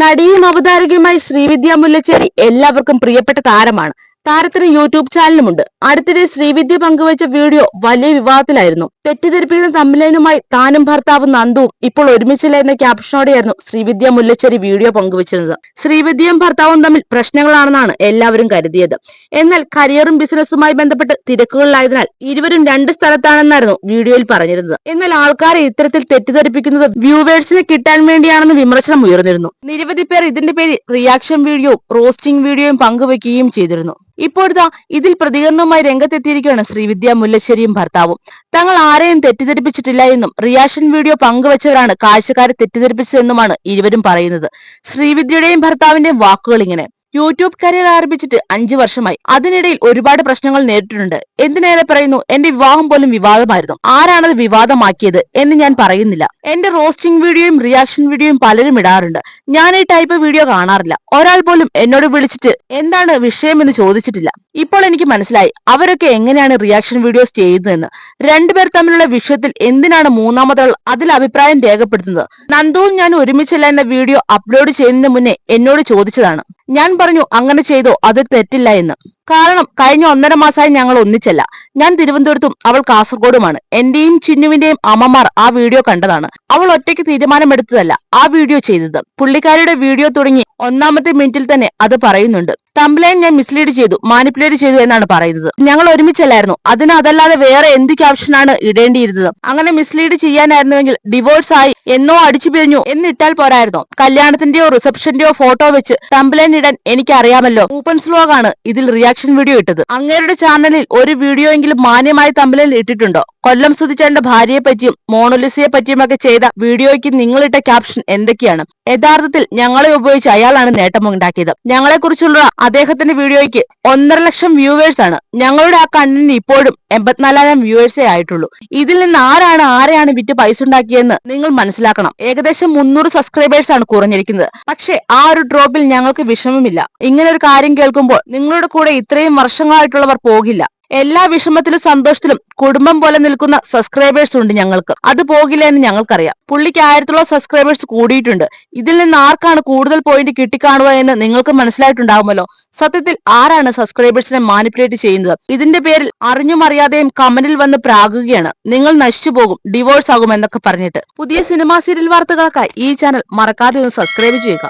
നടിയും അവതാരകയുമായി ശ്രീവിദ്യ മുല്ലച്ചേരി എല്ലാവർക്കും പ്രിയപ്പെട്ട താരമാണ്. താരത്തിന് യൂട്യൂബ് ചാനലുമുണ്ട്. അടുത്തിടെ ശ്രീവിദ്യ പങ്കുവച്ച വീഡിയോ വലിയ വിവാദത്തിലായിരുന്നു. തെറ്റിദ്ധരിപ്പിക്കുന്ന തമ്മിലനുമായി താനും ഭർത്താവും നന്ദുവും ഇപ്പോൾ ഒരുമിച്ചില്ല എന്ന ക്യാപ്ഷനോടെയായിരുന്നു ശ്രീവിദ്യ മുല്ലച്ചേരി വീഡിയോ പങ്കുവച്ചിരുന്നത്. ശ്രീവിദ്യയും ഭർത്താവും തമ്മിൽ പ്രശ്നങ്ങളാണെന്നാണ് എല്ലാവരും കരുതിയത്. എന്നാൽ കരിയറും ബിസിനസ്സുമായി ബന്ധപ്പെട്ട് തിരക്കുകളിലായതിനാൽ ഇരുവരും രണ്ട് സ്ഥലത്താണെന്നായിരുന്നു വീഡിയോയിൽ പറഞ്ഞിരുന്നത്. എന്നാൽ ആൾക്കാരെ ഇത്തരത്തിൽ തെറ്റിദ്ധരിപ്പിക്കുന്നത് വ്യൂവേഴ്സിനെ കിട്ടാൻ വേണ്ടിയാണെന്ന് വിമർശനം ഉയർന്നിരുന്നു. നിരവധി പേർ ഇതിന്റെ പേരിൽ റിയാക്ഷൻ വീഡിയോ റോസ്റ്റിംഗ് വീഡിയോയും പങ്കുവയ്ക്കുകയും ചെയ്തിരുന്നു. ഇപ്പോഴത്തെ ഇതിൽ പ്രതികരണവുമായി രംഗത്തെത്തിയിരിക്കുകയാണ് ശ്രീവിദ്യ മുല്ലശ്ശേരിയും ഭർത്താവും. തങ്ങൾ ആരെയും തെറ്റിദ്ധരിപ്പിച്ചിട്ടില്ല എന്നും റിയാക്ഷൻ വീഡിയോ പങ്കുവച്ചവരാണ് കാഴ്ചക്കാരെ തെറ്റിദ്ധരിപ്പിച്ചതെന്നുമാണ് ഇരുവരും പറയുന്നത്. ശ്രീവിദ്യയുടെയും ഭർത്താവിന്റെയും വാക്കുകൾ ഇങ്ങനെ യൂട്യൂബ് കരിയർ ആരംഭിച്ചിട്ട് അഞ്ചു വർഷമായി. അതിനിടയിൽ ഒരുപാട് പ്രശ്നങ്ങൾ നേരിട്ടിട്ടുണ്ട്. എന്തിനേറെ പറയുന്നു? എന്റെ വിവാഹം പോലും വിവാദമായിരുന്നു. ആരാണത് വിവാദമാക്കിയത് എന്ന് ഞാൻ പറയുന്നില്ല. എന്റെ റോസ്റ്റിംഗ് വീഡിയോയും റിയാക്ഷൻ വീഡിയോയും പലരും ഇടാറുണ്ട്. ഞാൻ ഈ ടൈപ്പ് വീഡിയോ കാണാറില്ല. ഒരാൾ പോലും എന്നോട് വിളിച്ചിട്ട് എന്താണ് വിഷയം എന്ന് ചോദിച്ചിട്ടില്ല. ഇപ്പോൾ എനിക്ക് മനസ്സിലായി അവരൊക്കെ എങ്ങനെയാണ് റിയാക്ഷൻ വീഡിയോസ് ചെയ്യുന്നതെന്ന്. രണ്ടുപേർ തമ്മിലുള്ള വിഷയത്തിൽ എന്തിനാണ് മൂന്നാമതൊരാൾ അതിൽ അഭിപ്രായം രേഖപ്പെടുത്തുന്നത്? നന്ദുവും ഞാൻ ഒരുമിച്ചല്ല എന്ന വീഡിയോ അപ്ലോഡ് ചെയ്യുന്നതിന് മുന്നേ എന്നോട് ചോദിച്ചതാണ്. ഞാൻ പറഞ്ഞു അങ്ങനെ ചെയ്തോ അത് തെറ്റില്ല എന്ന്. കാരണം കഴിഞ്ഞ ഒന്നര മാസമായി ഞങ്ങൾ ഒന്നിച്ചല്ല. ഞാൻ തിരുവനന്തപുരത്തും അവൾ കാസർഗോഡുമാണ്. എന്റെയും ചിന്നുവിന്റെയും അമ്മമാർ ആ വീഡിയോ കണ്ടതാണ്. അവൾ ഒറ്റയ്ക്ക് തീരുമാനമെടുത്തതല്ല ആ വീഡിയോ ചെയ്തത്. പുള്ളിക്കാരിയുടെ വീഡിയോ തുടങ്ങി ഒന്നാമത്തെ മിനിറ്റിൽ തന്നെ അത് പറയുന്നുണ്ട്. തംബ്ലൈൻ ഞാൻ മിസ്ലീഡ് ചെയ്തു മാനിപ്പുലേറ്റ് ചെയ്തു എന്നാണ് പറയുന്നത്. ഞങ്ങൾ ഒരുമിച്ചല്ലായിരുന്നു. അതിന് അതല്ലാതെ വേറെ എന്ത് ക്യാപ്ഷനാണ് ഇടേണ്ടിയിരുന്നത്? അങ്ങനെ മിസ്ലീഡ് ചെയ്യാനായിരുന്നുവെങ്കിൽ ഡിവോഴ്സ് ആയി എന്നോ അടിച്ചു പിരിഞ്ഞു എന്നിട്ടാൽ പോരായിരുന്നു. കല്യാണത്തിന്റെയോ റിസപ്ഷന്റെയോ ഫോട്ടോ വെച്ച് കംപ്ലൈന്റ് ഇടാൻ എനിക്കറിയാമല്ലോ. ഓപ്പൺ സ്ലോഗ് ആണ് ഇതിൽ റിയാക്ഷൻ വീഡിയോ ഇട്ടത്. അങ്ങേരുടെ ചാനലിൽ ഒരു വീഡിയോ എങ്കിലും മാന്യമായി കംപ്ലൈന്റ് ഇട്ടിട്ടുണ്ടോ? കൊല്ലം സുധിച്ചേണ്ട ഭാര്യയെ പറ്റിയും മോണോലിസയെ പറ്റിയുമൊക്കെ ചെയ്ത വീഡിയോയ്ക്ക് നിങ്ങളിട്ട ക്യാപ്ഷൻ എന്തൊക്കെയാണ്? യഥാർത്ഥത്തിൽ ഞങ്ങളെ ഉപയോഗിച്ച് അയാളാണ് നേട്ടമുണ്ടാക്കിയത്. ഞങ്ങളെക്കുറിച്ചുള്ള അദ്ദേഹത്തിന്റെ വീഡിയോയ്ക്ക് ഒന്നര ലക്ഷം വ്യൂവേഴ്സ് ആണ്. ഞങ്ങളുടെ ആ കണ്ണിന് ഇപ്പോഴും എൺപത്തിനാലായിരം വ്യൂവേഴ്സേ ആയിട്ടുള്ളൂ. ഇതിൽ നിന്ന് ആരാണ് ആരെയാണ് വിറ്റ് പൈസ ഉണ്ടാക്കിയെന്ന് നിങ്ങൾ മനസ്സിലാക്കണം. ഏകദേശം മുന്നൂറ് സബ്സ്ക്രൈബേഴ്സ് ആണ് കുറഞ്ഞിരിക്കുന്നത്. പക്ഷേ ആ ഒരു ഡ്രോപ്പിൽ ഞങ്ങൾക്ക് വിഷമമില്ല. ഇങ്ങനെ ഒരു കാര്യം കേൾക്കുമ്പോൾ നിങ്ങളുടെ കൂടെ ഇത്രയും വർഷങ്ങളായിട്ടുള്ളവർ പോകില്ല. എല്ലാ വിഷമത്തിലും സന്തോഷത്തിലും കുടുംബം പോലെ നിൽക്കുന്ന സബ്സ്ക്രൈബേഴ്സ് ഉണ്ട് ഞങ്ങൾക്ക്. അത് പോകില്ല എന്ന് ഞങ്ങൾക്കറിയാം. പുള്ളിക്ക് ആയിരത്തോളം സബ്സ്ക്രൈബേഴ്സ് കൂടിയിട്ടുണ്ട്. ഇതിൽ നിന്ന് ആർക്കാണ് കൂടുതൽ പോയിന്റ് കിട്ടിക്കാണുക എന്ന് നിങ്ങൾക്ക് മനസ്സിലായിട്ടുണ്ടാവുമല്ലോ. സത്യത്തിൽ ആരാണ് സബ്സ്ക്രൈബേഴ്സിനെ മാനിപ്പുലേറ്റ് ചെയ്യുന്നത്? ഇതിന്റെ പേരിൽ അറിഞ്ഞും അറിയാതെയും കമന്റിൽ വന്ന് പ്രാകുകയാണ്. നിങ്ങൾ നശിച്ചു പോകും ഡിവോഴ്സ് ആകും എന്നൊക്കെ പറഞ്ഞിട്ട്. പുതിയ സിനിമാ സീരിയൽ വാർത്തകൾക്കായി ഈ ചാനൽ മറക്കാതെ ഒന്ന് സബ്സ്ക്രൈബ് ചെയ്യുക.